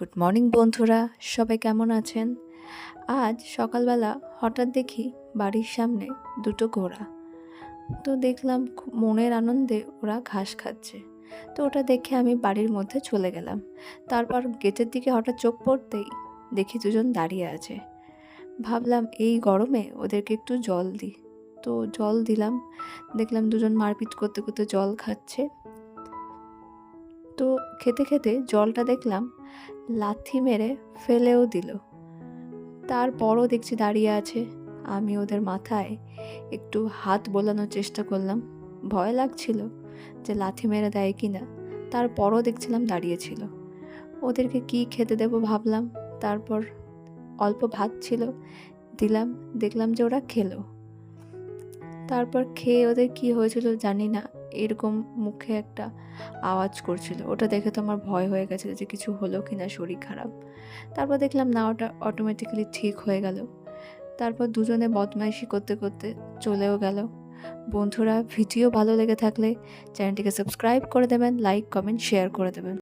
Good morning বন্ধুরা। সবাই কেমন আছেন? আজ সকালবেলা হঠাৎ দেখি বাড়ির সামনে দুটো ঘোড়া। তো দেখলাম খুব মনের আনন্দে ওরা ঘাস খাচ্ছে। তো ওটা দেখে আমি বাড়ির মধ্যে চলে গেলাম। তারপর গেটের দিকে হঠাৎ চোখ পড়তেই দেখি দুজন দাঁড়িয়ে আছে। ভাবলাম, এই গরমে ওদেরকে একটু জল দিই। তো জল দিলাম। দেখলাম দুজন মারপিট করতে করতে জল খাচ্ছে। তো খেতে খেতে জলটা দেখলাম লাথি মেরে ফেলেও দিল। তারপরও দেখছি দাঁড়িয়ে আছে। আমি ওদের মাথায় একটু হাত বোলানোর চেষ্টা করলাম। ভয় লাগছিল যে লাথি মেরে দেয় কি না তারপরও দেখছিলাম দাঁড়িয়েছিল ওদেরকে কি খেতে দেবো ভাবলাম। তারপর অল্প ভাত ছিল। দিলাম, দেখলাম যে ওরা খেলো। তারপর খেয়ে ওদের কি হয়েছিল জানি না, এরকম মুখে একটা আওয়াজ করছিল। ওটা দেখে তো আমার ভয় হয়ে গেছিল যে কিছু হলো কি না শরীর খারাপ। তারপর দেখলাম না, ওটা অটোমেটিক্যালি ঠিক হয়ে গেল। তারপর দুজনে বদমাইশি করতে করতে চলেও গেল। বন্ধুরা, ভিডিও ভালো লেগে থাকলে চ্যানেলটিকে সাবস্ক্রাইব করে দেবেন লাইক কমেন্ট শেয়ার করে দেবেন।